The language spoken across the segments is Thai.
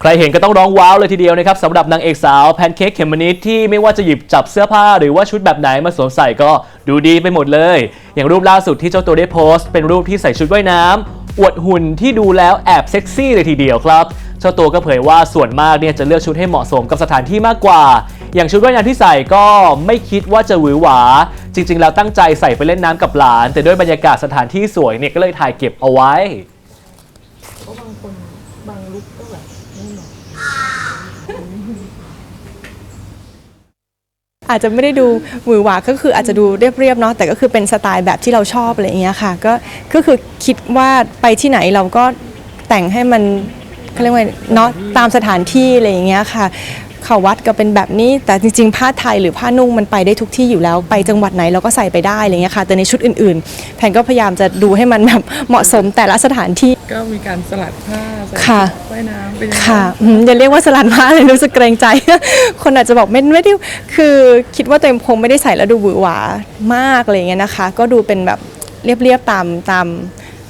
ใครเห็นก็ต้องร้องว้าวเลยทีเดียวนะครับสำหรับนางเอกสาวแพนเค้กเขมมะนิดที่ไม่ว่าจะหยิบจับเสื้อผ้าหรือว่าชุดแบบไหนมาสวมใส่ก็ดูดีไปหมดเลย อย่างรูปล่าสุดที่เจ้าตัวได้โพสต์ เป็นรูปที่ใส่ชุดว่ายน้ำอวดหุ่นที่ดูแล้วแอบเซ็กซี่เลยทีเดียวครับเจ้าตัวก็เผยว่าส่วนมากเนี่ยจะเลือกชุดให้เหมาะสมกับสถานที่มากกว่า อย่างชุดว่ายน้ำที่ใส่ก็ไม่คิดว่าจะหวือหวา จริง ๆ แล้วตั้งใจใส่ไปเล่นน้ำกับหลาน แต่ด้วยบรรยากาศสถานที่สวยเนี่ยก็เลยถ่ายเก็บเอาไว้ เพราะบางคนบางลุกก็แบบ อาจจะไม่ได้ดูหวือหวาก็คืออาจจะดูเรียบๆเนาะแต่ก็คือเป็นสไตล์แบบที่เราชอบอะไรอย่างเงี้ยค่ะก็ก็คือคิดว่าไปที่ไหนเราก็แต่งให้มันเขาเรียกว่าเนาะตามสถานที่อะไรอย่างเงี้ยค่ะ เขาวัดก็เป็นแบบนี้ แต่จริงๆ ผ้าไทยหรือผ้านุ่งมันไปได้ทุกที่อยู่แล้วไปจังหวัดไหนเราก็ใส่ไปได้อะไรเงี้ยค่ะแต่ในชุดอื่นๆ แพนก็พยายามจะดูให้มันแบบเหมาะสมแต่ละสถานที่ ก็มีการสลัดผ้าใส่ค่ะว่ายน้ำเป็นยังไงค่ะอืมอย่าเรียกว่าสลัดผ้าเลยรู้สึกเกรงใจ คนอาจจะบอกไม่ไม่ได้คือคิดว่าตัวเองคงไม่ได้ใส่แล้วดูหวือหวามากอะไรอย่างเงี้ยนะคะ ก็ดูเป็นแบบเรียบๆตามตาม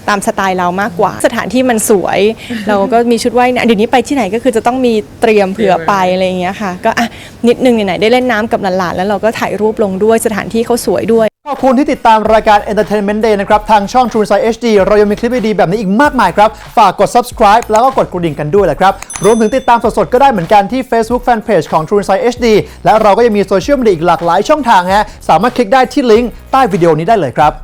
ตามสไตล์เรามากกว่า สถานที่มันสวย เราก็มีชุดว่ายน้ำเดี๋ยวนี้ไปที่ไหนก็คือจะต้องมีเตรียมเผื่อไปอะไรอย่างเงี้ยค่ะ ก็อะนิดนึงไหนๆได้เล่นน้ำกับหลานๆแล้วเราก็ถ่ายรูปลงด้วยสถานที่เขาสวยด้วย ขอบคุณที่ติดตามรายการ Entertainment Day นะครับ ทางช่อง True Insight HD เรายังมีคลิปดีๆแบบนี้อีกมากมายครับ ฝากกด subscribe แล้วก็กดกระดิ่งกันด้วยแหละครับ รวมถึงติดตามสดๆ ก็ได้เหมือนกันที่ Facebook Fanpage ของ True Insight HD และเราก็ยังมีโซเชียลมีเดียอีกหลากหลายช่องทางฮะสามารถคลิกได้ที่ลิงก์ใต้วิดีโอนี้ได้เลยครับ